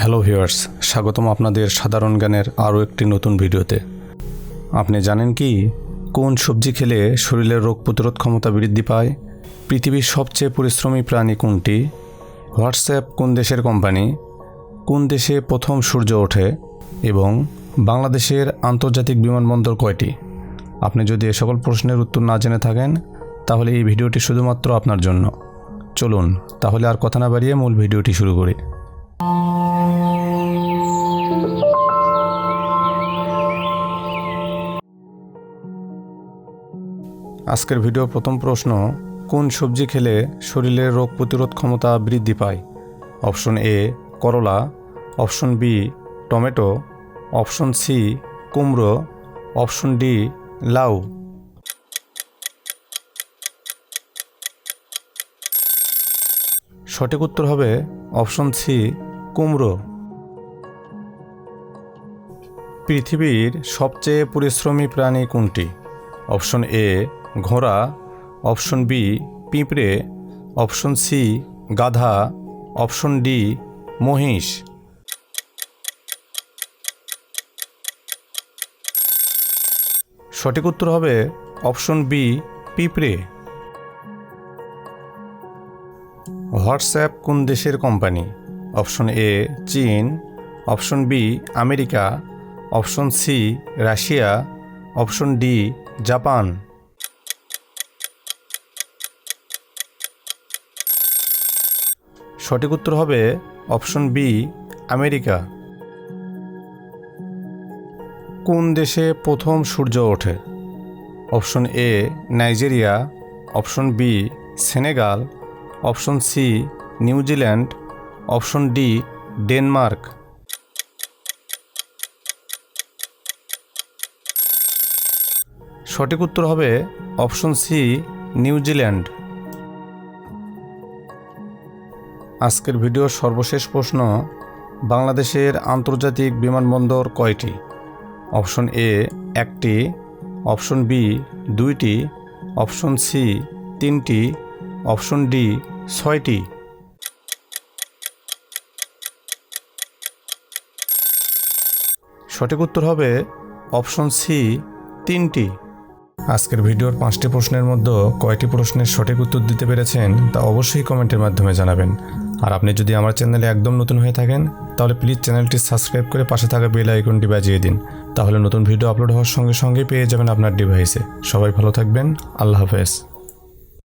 Hello viewers স্বাগতম আপনাদের সাধারণ জ্ঞানের আরও একটি নতুন ভিডিওতে। আপনি জানেন কি, কোন সবজি খেলে শরীরের রোগ প্রতিরোধ ক্ষমতা বৃদ্ধি পায়? পৃথিবীর সবচেয়ে পরিশ্রমী প্রাণী কোনটি? হোয়াটসঅ্যাপ কোন দেশের কোম্পানি? কোন দেশে প্রথম সূর্য ওঠে? এবং বাংলাদেশের আন্তর্জাতিক বিমানবন্দর কয়টি? আপনি যদি এ সকল প্রশ্নের উত্তর না জেনে থাকেন, তাহলে এই ভিডিওটি শুধুমাত্র আপনার জন্য। চলুন, তাহলে আর কথা না বাড়িয়ে মূল ভিডিওটি শুরু করি। আজকের ভিডিও প্রথম প্রশ্ন, কোন সবজি খেলে শরীরের রোগ প্রতিরোধ ক্ষমতা বৃদ্ধি পায়? অপশন এ, করলা। Option B, tomato. Option C, কুমড়ো। অপশন ডি, লাউ। সঠিক উত্তর হবে অপশন সি, কুমড়ো। পৃথিবীর সবচেয়ে পরিশ্রমী প্রাণী কোনটি? অপশন এ ঘোড়া, অপশন বি, পিঁপড়ে, অপশন সি, গাধা, অপশন ডি, মহিষ। সঠিক উত্তর হবে অপশন বি, পিঁপড়ে। হোয়াটসঅ্যাপ কোন দেশের কোম্পানি? অপশন এ, চীন। Option B, America. Option C, Russia. Option D, Japan. সঠিক উত্তর হবে অপশন বি, আমেরিকা। কোন দেশে প্রথম সূর্য ওঠে? Option A, Nigeria. Option B, Senegal. Option C New Zealand option D, Denmark. সঠিক উত্তর হবে অপশন সি নিউজিল্যান্ড আজকের ভিডিওর সর্বশেষ প্রশ্ন, বাংলাদেশের আন্তর্জাতিক বিমানবন্দর কয়টি? অপশন এ একটি। অপশন বি দুইটি। অপশন সি তিনটি। অপশন ডি ছয়টি। সঠিক উত্তর হবে অপশন সি তিনটি। আজকের ভিডিওর পাঁচটি প্রশ্নের মধ্যে কয়টি প্রশ্নের সঠিক উত্তর দিতে পেরেছেন তা অবশ্যই কমেন্টের মাধ্যমে জানাবেন। আর আপনি যদি আমার চ্যানেলে একদম নতুন হয়ে থাকেন, তাহলে প্লিজ চ্যানেলটি সাবস্ক্রাইব করে পাশে থাকা বেল আইকনটি বাজিয়ে দিন। তাহলে নতুন ভিডিও আপলোড হওয়ার সঙ্গে সঙ্গে পেয়ে যাবেন আপনার ডিভাইসে সবাই ভালো থাকবেন। আল্লাহ হাফেজ।